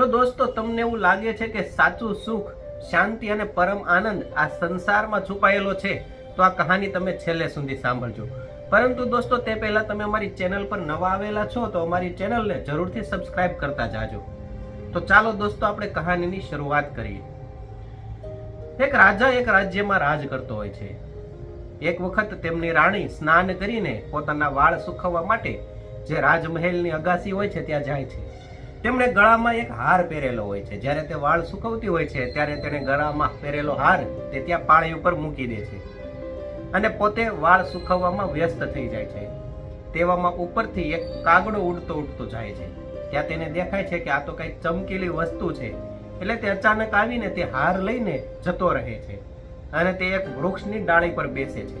જો દોસ્તો, તમને એવું લાગે છે કે સાચું સુખ, શાંતિ અને પરમ આનંદ આ સંસારમાં છુપાયેલો છે, તો આ કહાની તમે છેલ્લે સુધી સાંભળજો. પરંતુ દોસ્તો, તે પહેલા તમે અમારી ચેનલ પર નવા આવેલા છો, તો અમારી ચેનલને જરૂરથી સબસ્ક્રાઇબ કરતા જાજો. તો ચાલો દોસ્તો, આપણે કહાનીની શરૂઆત કરીએ. એક રાજા એક રાજ્યમાં રાજ કરતો હોય છે. એક વખત તેમની રાણી સ્નાન કરીને પોતાના વાળ સુકવવા માટે જે રાજમહેલની અગાસી હોય છે, ત્યાં જાય છે. તેમણે ગળામાં એક હાર પહેરેલો હોય છે. જ્યારે તે વાળ સુકવતી હોય છે, ત્યારે તેણે ગળામાં પહેરેલો હાર તે ત્યાં પાળી ઉપર મૂકી દે છે. અને પોતે વાળ સુકવવામાં વ્યસ્ત થઈ જાય છે. તેવામાં ઉપરથી એક કાગડો ઉડતો ઉડતો જાય છે. ત્યાં તેને દેખાય છે કે આ તો કંઈક ચમકીલી વસ્તુ છે. એટલે તે અચાનક આવીને તે હાર લઈને જતો રહે છે અને તે એક વૃક્ષની ડાળી પર બેસે છે.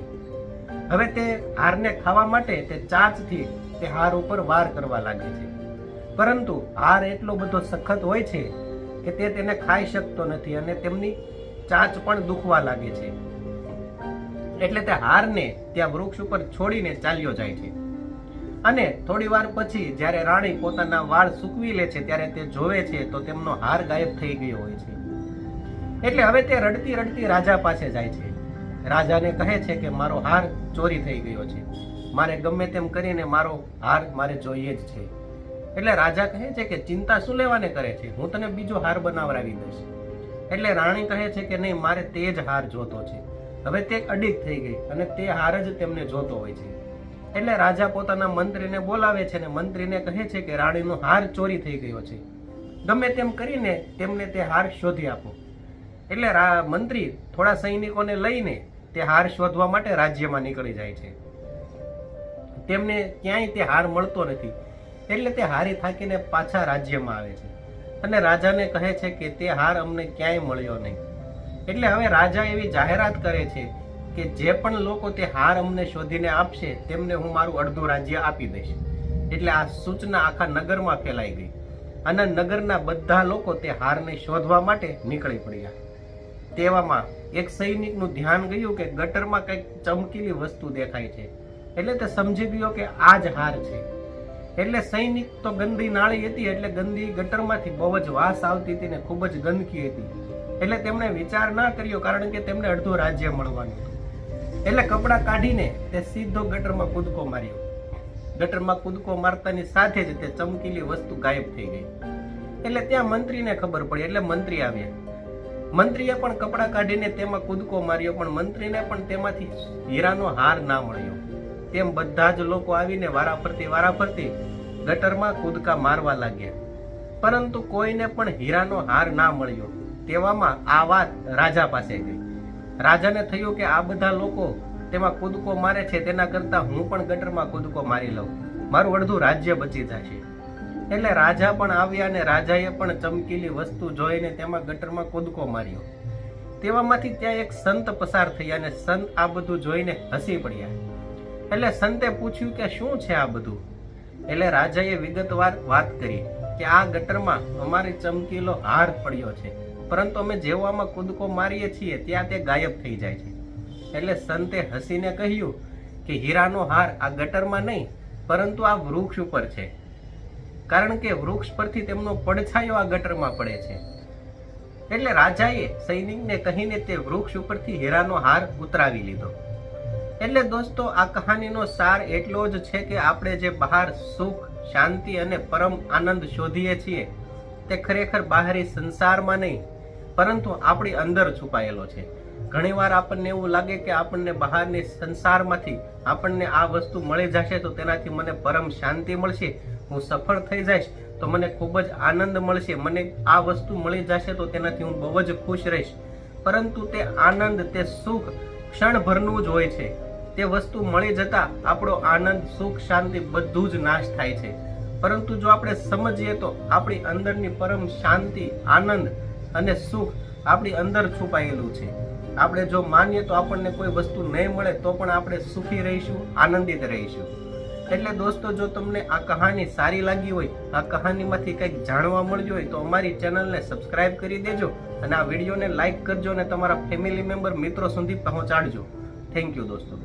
હવે તે હારને ખાવા માટે તે ચાંચથી તે હાર ઉપર વાર કરવા લાગે છે. પરંતુ હાર એટલો બધો સખત હોય છે કે તે તેને ખાઈ શકતો નથી અને તેમની ચાંચ પણ દુખવા લાગે છે. એટલે તે હારને ત્યાં વૃક્ષ ઉપર છોડીને ચાલ્યો જાય છે. અને થોડી વાર પછી જ્યારે રાણી પોતાના વાળ સૂકવી લે છે ત્યારે તે જોવે છે તો તેમનો હાર ગાયબ થઈ ગયો હોય છે. એટલે હવે તે રડતી રડતી રાજા પાસે જાય છે. રાજાને કહે છે કે મારો હાર ચોરી થઈ ગયો છે. મારે ગમે તેમ કરીને મારો હાર મારે જોઈએ જ છે. એટલે રાજા કહે છે કે ચિંતા શું લેવાને કરે છે? હું તને બીજો હાર બનાવરાવી દઈશ. એટલે રાણી કહે છે કે નહીં, મારે તે જ હાર જોતો છે. હવે તે અડીક થઈ ગઈ અને તે હાર જ તેમને જોતો હોય છે. એટલે રાજા પોતાના મંત્રીને બોલાવે છે અને મંત્રીને કહે છે કે રાણીનો હાર ચોરી થઈ ગયો છે. ગમે તેમ કરીને તેમને તે હાર શોધી આપો. એટલે મંત્રી થોડા સૈનિકોને લઈને તે હાર શોધવા માટે રાજ્યમાં નીકળી જાય છે. તેમને ક્યાંય તે હાર મળતો નથી. એટલે તે હારી થાકીને પાછા રાજ્યમાં આવે છે. અને રાજાને કહે છે કે તે હાર અમને ક્યાંય મળ્યો નહીં. એટલે હવે રાજા એવી જાહેરાત કરે છે કે જે પણ લોકો તે હાર અમને શોધીને આપશે, તેમને હું મારું અડધું રાજ્ય આપી દઈશ. એટલે આ સૂચના આખા નગરમાં ફેલાઈ ગઈ. અને નગરના બધા લોકો તે હારને શોધવા માટે નીકળી પડ્યા. તેવામાં એક સૈનિકનું ધ્યાન ગયું કે ગટરમાં કંઈક ચમકીલી વસ્તુ દેખાય છે. એટલે તે સમજી ગયો કે આ જ હાર છે. એટલે સૈનિક તો ગંદી નાળી હતી, એટલે ગંદી ગટરમાંથી બહુ જ વાસ આવતી હતી ને ખૂબ જ ગંદકી હતી. એટલે તેમણે વિચાર ના કર્યો, કારણ કે તેમને અડધું રાજ્ય મળવાનું એટલે કપડાં કાઢીને તે સીધો ગટરમાં કૂદકો માર્યો. ગટરમાં કૂદકો મારતાની સાથે જ તે ચમકીલી વસ્તુ ગાયબ થઈ ગઈ. એટલે ત્યાં મંત્રીને ખબર પડી, એટલે મંત્રી આવ્યા. મંત્રીએ પણ કપડાં કાઢીને તેમાં કૂદકો માર્યો, પણ મંત્રીને પણ તેમાંથી હીરાનો હાર ના મળ્યો. તેમ બધા જ લોકો આવીને વારાફરતી વારાફરતી ગટરમાં કૂદકા મારવા લાગ્યા. પરંતુ કોઈને પણ હીરાનો હાર ના મળ્યો. તેવામાં આ વાત રાજા પાસે ગઈ. રાજાને થયું કે આ બધા લોકો તેમાં કૂદકો મારે છે, તેના કરતાં હું પણ ગટરમાં કૂદકો મારી લઉં. મારું અડધું રાજ્ય બચી જશે. એટલે રાજા પણ આવ્યા અને રાજાએ પણ ચમકીલી વસ્તુ જોઈને તેમાં ગટરમાં કૂદકો માર્યો. તેવામાંથી ત્યાં એક સંત પસાર થયા અને સંત આ બધું જોઈને હસી પડ્યા. એટલે સંતે પૂછ્યું કે શું છે આ બધું? એટલે રાજાએ વિગતવાર વાત કરી કે આ ગટરમાં અમારી ચમકીલો હાર પડ્યો છે. પરંતુ અમે જેવો આમાં કૂદકો મારીએ છીએ ત્યાં તે ગાયબ થઈ જાય છે. એટલે સંતે હસીને કહ્યું કે હીરાનો હાર આ ગટરમાં નહીં, પરંતુ આ વૃક્ષ ઉપર છે. કારણ કે વૃક્ષ પરથી તેમનો પડછાયો આ ગટરમાં પડે છે. એટલે રાજાએ સૈનિકને કહીને તે વૃક્ષ ઉપરથી હીરાનો હાર ઉતરાવી લીધો. એટલે દોસ્તો, આ કહાનીનો સાર એટલો જ છે કે આપણે જે બહાર સુખ, શાંતિ અને પરમ આનંદ શોધીએ છીએ, તે ખરેખર બહારી સંસારમાં નહીં, પરંતુ આપણી અંદર છુપાયેલો છે. ઘણીવાર આપણને એવું લાગે કે આપણને બહારની સંસારમાંથી આપણને આ વસ્તુ મળી જશે તો તેનાથી મને પરમ શાંતિ મળશે, હું સફળ થઈ જઈશ, તો મને ખૂબ જ આનંદ મળશે, મને આ વસ્તુ મળી જશે તો તેનાથી હું બહુ જ ખુશ રહીશ. પરંતુ તે આનંદ, તે સુખ ક્ષણભરનું જ હોય છે. તે વસ્તુ મળી જતા આપણો આનંદ, સુખ, શાંતિ બધું જ નાશ થાય છે. પરંતુ જો આપણે સમજીએ તો આપણી અંદરની પરમ શાંતિ, આનંદ અને સુખ આપણી અંદર છુપાયેલું છે. આપણે જો માનીએ તો આપણને કોઈ વસ્તુ નહીં મળે તો પણ આપણે સુખી રહીશું, આનંદિત રહીશું. એટલે દોસ્તો, જો તમને આ કહાની સારી લાગી હોય, આ કહાનીમાંથી કંઈક જાણવા મળ્યું હોય તો અમારી ચેનલને સબસ્ક્રાઇબ કરી દેજો અને આ વિડીયોને લાઇક કરજો અને તમારા ફેમિલી મેમ્બર મિત્રો સુધી પહોંચાડજો. થેન્ક યુ દોસ્તો.